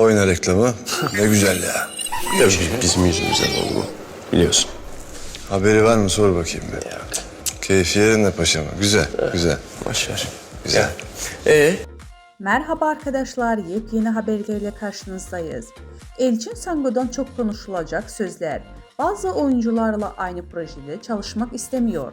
Oyna reklamı. Ne güzel ya. Tabii bizim yüzümüzden oldu bu. Biliyorsun. Haberi var mı sor bakayım bir. Keyfi yerinde paşama. Güzel, güzel, Boş ver. güzel. Ee? Merhaba arkadaşlar, yepyeni haberlerle karşınızdayız. Elçin Sango'dan çok konuşulacak sözler. Bazı oyuncularla aynı projede çalışmak istemiyor.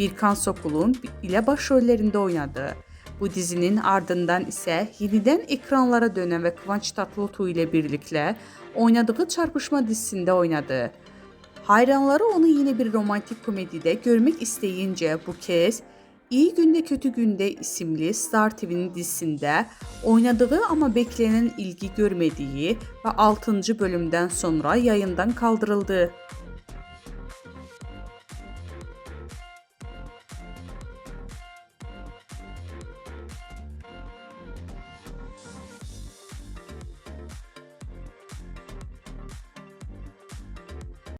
Birkan Sokul'un ile başrollerinde oynadı. Bu dizinin ardından ise yeniden ekranlara dönen ve Kıvanç Tatlıtuğ ile birlikte oynadığı Çarpışma dizisinde oynadı. Hayranları onu yine bir romantik komedide görmek isteyince bu kez İyi Günde Kötü Günde isimli Star TV'nin dizisinde oynadığı ama beklenen ilgi görmediği ve 6. bölümden sonra yayından kaldırıldı.